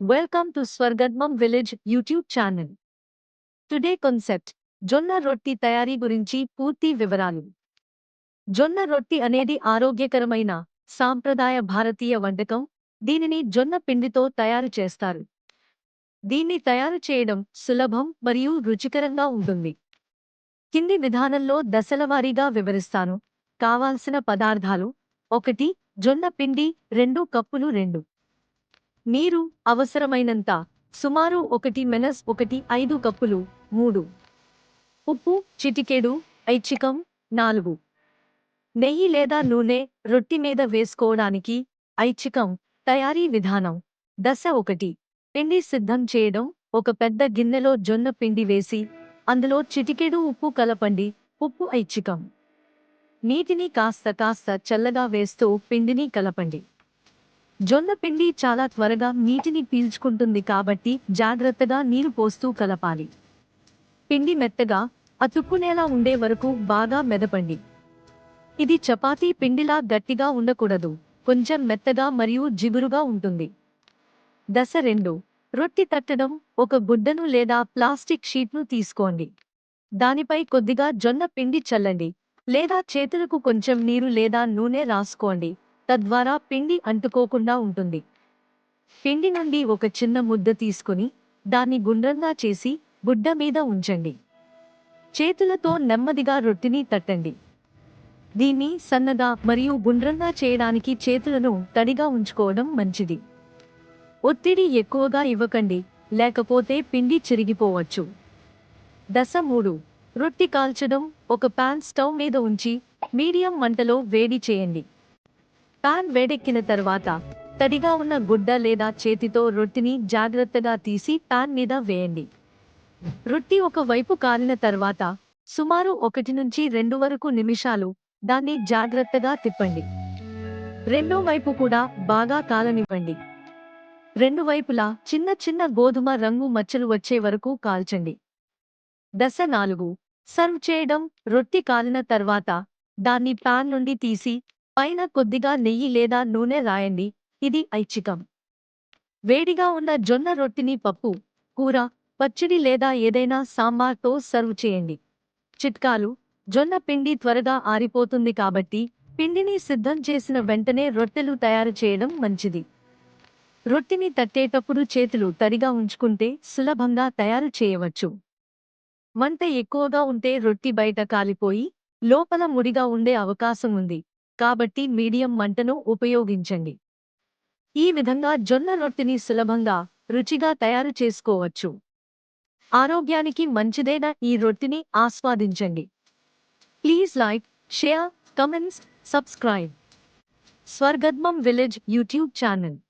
Welcome to Swargadmam Village YouTube channel today concept జొన్న రొట్టి తయారీ గురించి పూర్తి వివరాలు జొన్న రొట్టి అనేది ఆరోగ్యకరమైన సాంప్రదాయ భారతీయ వంటకం దీనిని జొన్న పిండితో తయారు చేస్తారు దీన్ని తయారు చేయడం సులభం మరియు రుచికరంగా ఉంటుంది కింది విధానంలో దశలవారీగా వివరిస్తాను కావాల్సిన పదార్థాలు ఒకటి జొన్న పిండి రెండు కప్పులు రెండు నీరు అవసరమైనంత సుమారు ఒకటి మెనస్ ఒకటి ఐదు కప్పులు మూడు. ఉప్పు చిటికెడు ఐచ్చికం నాలుగు. నెయ్యి లేదా నూనె రొట్టి మీద వేసుకోవడానికి ఐచ్చికం తయారీ విధానం. దశ ఒకటి. పిండి సిద్ధం చేయడం ఒక పెద్ద గిన్నెలో జొన్న పిండి వేసి అందులో చిటికెడు ఉప్పు కలపండి ఉప్పు ఐచ్చికం నీటిని కాస్త కాస్త చల్లగా వేస్తూ పిండిని కలపండి. జొన్న పిండి చాలా త్వరగా నీటిని పీల్చుకుంటుంది కాబట్టి జాగ్రత్తగా నీరు పోస్తూ కలపాలి. పిండి మెత్తగా అతుక్కునేలా ఉండే వరకు బాగా మెదపండి. ఇది చపాతీ పిండిలా గట్టిగా ఉండకూడదు కొంచెం మెత్తగా మరియు జిగురుగా ఉంటుంది. దశ రెండు రొట్టి తట్టడం ఒక గుడ్డను లేదా ప్లాస్టిక్ షీట్ను తీసుకోండి. దానిపై కొద్దిగా జొన్న పిండి చల్లండి లేదా చేతులకు కొంచెం నీరు లేదా నూనె రాసుకోండి. తద్వారా పిండి అంటుకోకుండా ఉంటుంది. పిండి నుండి ఒక చిన్న ముద్ద తీసుకుని దాన్ని గుండ్రంగా చేసి గుడ్డ మీద ఉంచండి. చేతులతో నెమ్మదిగా రొట్టిని తట్టండి. దీన్ని సన్నగా మరియు గుండ్రంగా చేయడానికి చేతులను తడిగా ఉంచుకోవడం మంచిది. ఒత్తిడి ఎక్కువగా ఇవ్వకండి లేకపోతే పిండి చిరిగిపోవచ్చు. దశ మూడు. రొట్టి కాల్చడం. ఒక పాన్ స్టవ్ మీద ఉంచి మీడియం మంటలో వేడి చేయండి. పాన్ వేడెక్కిన తర్వాత తడిగా ఉన్న గుడ్డ లేదా చేతితో రొట్టిని జాగ్రత్తగా తీసి పాన్ మీద వేయండి. రొట్టి ఒక వైపు కాలిన తర్వాత సుమారు ఒకటి నుంచి రెండు వరకు నిమిషాలు దాన్ని జాగ్రత్తగా తిప్పండి. రెండో వైపు కూడా బాగా కాలనివ్వండి. రెండు వైపులా చిన్న చిన్న గోధుమ రంగు మచ్చలు వచ్చే వరకు కాల్చండి. దశ నాలుగు. సర్వ్ చేయడం రొట్టి కాలిన తర్వాత దాన్ని పాన్ నుండి తీసి పైన కొద్దిగా నెయ్యి లేదా నూనె రాయండి. ఇది ఐచ్ఛికం. వేడిగా ఉన్న జొన్న రొట్టిని పప్పు కూర పచ్చడి లేదా ఏదైనా సాంబార్తో సర్వ్ చేయండి. చిట్కాలు. జొన్న పిండి త్వరగా ఆరిపోతుంది కాబట్టి పిండిని సిద్ధం చేసిన వెంటనే రొట్టెలు తయారు చేయడం మంచిది. రొట్టిని తట్టేటప్పుడు చేతులు తడిగా ఉంచుకుంటే సులభంగా తయారు చేయవచ్చు. మంట ఎక్కువగా ఉంటే రొట్టి బయట కాలిపోయి లోపల ముడిగా ఉండే అవకాశం ఉంది. కాబట్టి మీడియం మంటను ఉపయోగించండి. ఈ విధంగా జొన్న రొట్టిని సులభంగా రుచిగా తయారు చేసుకోవచ్చు. ఆరోగ్యానికి మంచిదైన ఈ రొట్టిని ఆస్వాదించండి. Please like share comments subscribe. Swargadmam village YouTube channel.